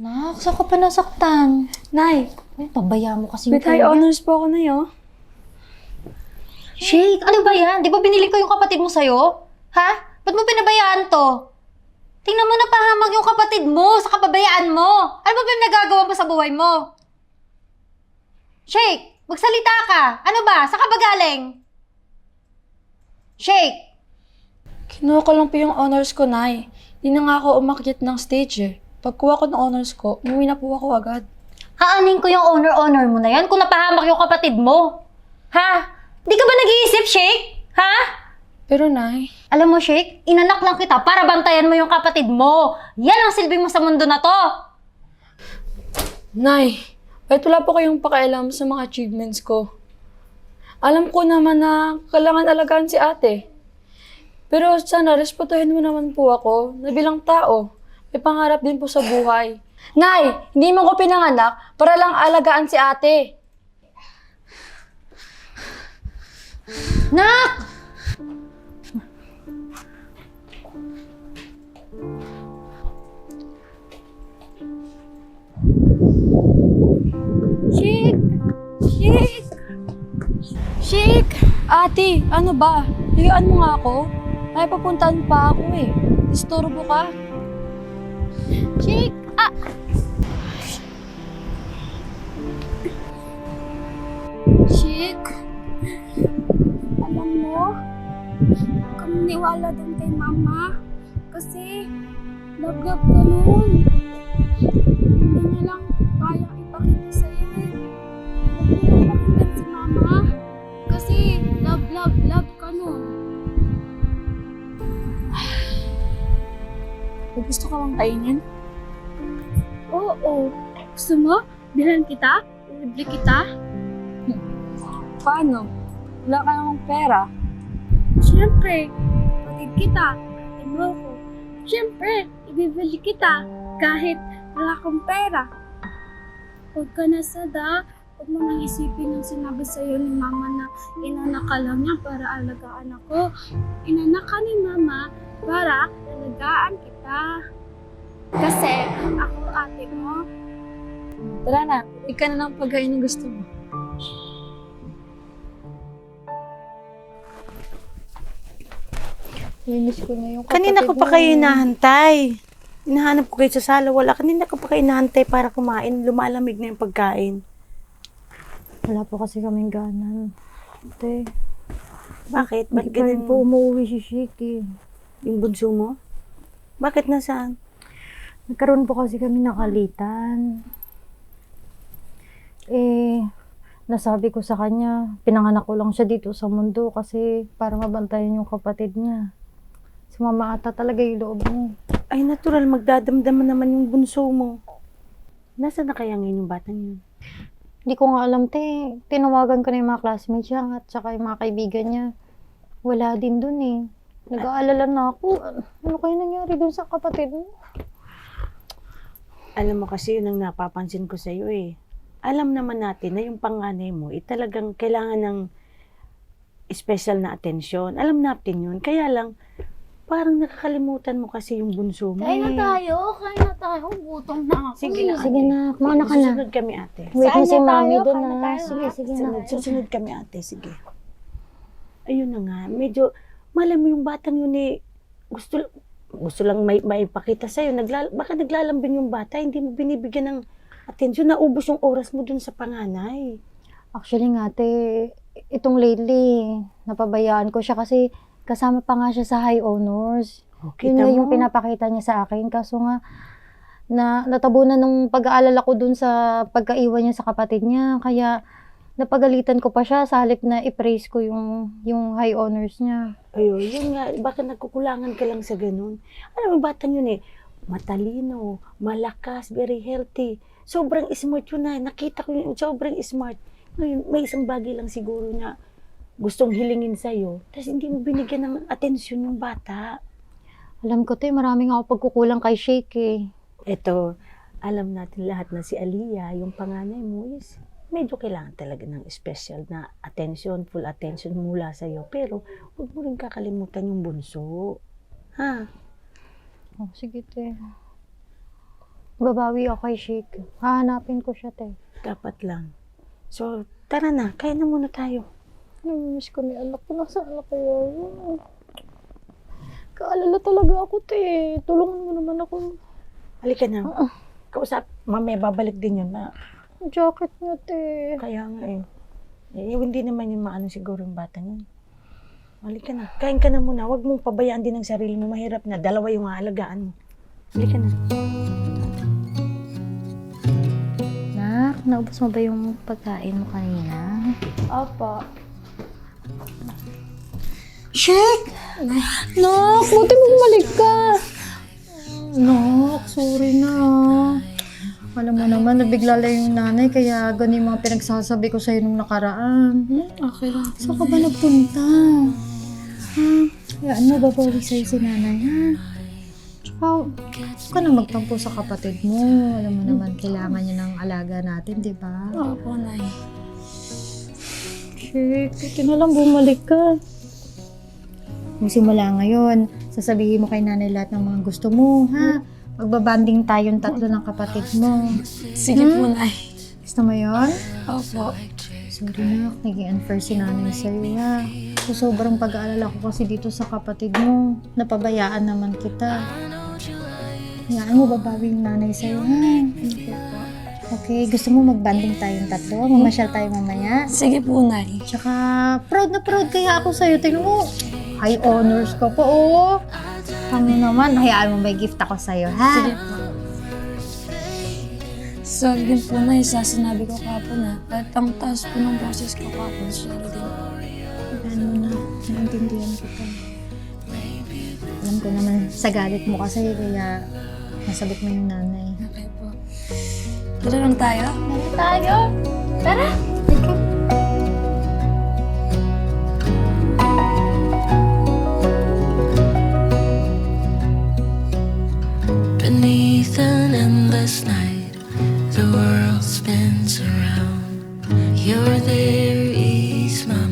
Nak, saan ka pa nasaktan? Nay, Ay, pabaya mo kasi with high honors po ako na yun. Shake, ano ba yan? Di ba binili ko yung kapatid mo sa'yo? Ha? Ba't mo pinabayaan to? Tingnan mo na pahamag yung kapatid mo sa kapabayaan mo. Ano ba pinagagawa mo sa buhay mo? Shake, magsalita ka. Ano ba? Saan ka ba galing? Shake! Kinuha ko lang po yung honors ko, Nay. Di na nga ako umakyat ng stage eh. Pagkuha ko ng honors ko, umuwi na po ako agad. Haanin ko yung honor-honor mo na yan kung napahamak yung kapatid mo. Ha? Di ka ba nag-iisip, Shake? Ha? Pero, Nay, Alam mo, Shake, inanak lang kita para bantayan mo yung kapatid mo. Yan ang silbi mo sa mundo na to. Nay, kahit wala po kayong pakialam sa mga achievements ko. Alam ko naman na kailangan alagaan si ate. Pero sana respetuhin mo naman po ako na bilang tao. May pangarap din po sa buhay. Nay, hindi mo ko pinanganak para lang alagaan si ate. Nak! Shik! Shik! Shik! Ate, ano ba? Higaan mo nga ako. May papuntahan pa ako eh. Istorbo ka. Shik! Ah! Shik! Alam mo, huwag kang maniwala doon kay mama. Kasi, love-love ka noon. Hindi niya lang kaya gusto ka bang kainin? Oo. Gusto mo? Bilhan kita? Libre kita? Paano? Wala ka namang pera. Siyempre, kapatid kita. Kapatid mo ko. Siyempre, ibibili kita kahit wala akong pera. Huwag ka na sada. Huwag mo nang isipin yung sinabi sa'yo ni mama na inanak ka lang niya para alagaan ako. Inanak ka ni mama para alagaan kita. Kasi ako ate mo. Tara na, ikaw na lang pagkain ng gusto mo. Linis ko na yung kapatid Kanina ko pa mo. kayo hinahantay. Hinahanap ko kayo sa sala. Wala. Kanina ko pa kayo hinahantay para kumain. Lumalamig na yung pagkain. Wala po kasi kaming ganan. Ate, Bakit? hindi Ba't pa rin ganun po umuwi si eh. Yung bunso mo? Bakit nasaan? Nagkaroon po kasi kami nakalitan. Eh, nasabi ko sa kanya, pinanganak ko lang siya dito sa mundo kasi para mabantayan yung kapatid niya. Sumama ata talaga yung loob mo. Ay, natural. Magdadamdaman naman yung bunso mo. Nasaan na kaya ngayon yung batang yun? Hindi ko nga alam, te. Tinawagan ko na yung mga classmates niya at saka yung mga kaibigan niya. Wala din dun eh. Nag-aalala na ako. Ano kaya nangyari dun sa kapatid mo? Alam mo kasi yun ang napapansin ko sa'yo eh. Alam naman natin na yung panganay mo, eh, talagang kailangan ng special na atensyon. Alam natin yun. Kaya lang, parang nakakalimutan mo kasi yung bunso mo. Kain na eh. tayo, kain na tayo. Gutom na ako. Sige na, Sige na, kumain ka na. Susunod kami ate. Wait mo Saan si na mami tayo? dun Kain na na. tayo, Sige, sige na. Sunod, susunod kami ate, sige. Ayun na nga, medyo, malay mo yung batang yun eh, gusto, gusto lang may, maipakita sa'yo, naglal, baka naglalambing yung bata, hindi mo binibigyan ng atensyon, naubos yung oras mo dun sa panganay. Actually nga, te, itong lately, napabayaan ko siya kasi kasama pa nga siya sa high honors. Okay, Yun nga yung pinapakita niya sa akin. Kaso nga, na natabunan nung pag-aalala ko dun sa pagkaiwan niya sa kapatid niya. Kaya, napagalitan ko pa siya sa halip na i-praise ko yung, yung high honors niya. Ayun, yun nga, baka nagkukulangan ka lang sa ganun. Alam mo, batang yun eh, matalino, malakas, very healthy. Sobrang smart yun na. Nakita ko yun, sobrang smart. Ngayon, may isang bagay lang siguro na gustong hilingin sa'yo, tapos hindi mo binigyan ng atensyon yung bata. Alam ko, te, maraming ako pagkukulang kay Shake eh. Eto, alam natin lahat na si Aliyah, yung panganay mo is medyo kailangan talaga ng special na attention, full attention mula sa'yo. Pero, huwag mo rin kakalimutan yung bunso. Ha? Oh, sige, te. Babawi ako kay Sheik. Hahanapin ko siya, te. Dapat lang. So, tara na. Kaya na muna tayo. Namimiss ko ni anak ko. Nasaan na kaya yun? Kaalala talaga ako, te. Tulungan mo naman ako. Halika na. Kausap. Mamaya babalik din yun na. Ang jacket niya, te. Kaya nga eh. Eh, hindi naman yung maano siguro yung bata yun. Halika na. Kain ka na muna. Huwag mong pabayaan din ang sarili mo. Mahirap na. Dalawa yung aalagaan mo. Halika na. Nak, naubos mo ba yung pagkain mo kanina? Apa. Sheik! Nak, buti mo bumalik ka. Nak, sorry na. Alam mo naman, nabigla lang yung nanay, kaya ganun yung mga pinagsasabi ko sa'yo nung nakaraan. Hmm, okay lang. Saan ka ba nagpunta? Ha? Hayaan mo, babawi sa'yo si nanay, ha? Tsaka, huwag ka na magtampo sa kapatid mo. Alam mo naman, kailangan niya ng alaga natin, di ba? Opo, Nay. Shit, buti na lang bumalik ka. Magsimula ngayon, sasabihin mo kay nanay lahat ng mga gusto mo, ha? Magbabanding tayong tatlo ng kapatid mo. Sige po, Nay. Gusto mo yon? Opo. Sorry na, naging unfair si nanay sa'yo, ha? So, sobrang pag-aalala ko kasi dito sa kapatid mo. Napabayaan naman kita. Hayaan mo, babawi yung nanay sa'yo, ha? Okay, gusto mo magbanding tayong tatlo? Mamasyal tayo mamaya? Sige po, Nay. Tsaka, proud na proud kaya ako sa'yo. Tingnan mo, high honors ka pa, oh. Ano naman, hayaan mo may gift ako sa'yo, ha? Sige po. Sorry din po, Nay, sa sinabi ko kapon na. At ang taas po ng boses ko kapon. Sorry din. Ano na, naintindihan kita. Alam ko naman, sa galit mo kasi, kaya nasabit mo yung nanay. Okay po. Tara lang tayo. Tara tayo! Tara! Beneath an endless night, the world spins around. You're there, ease my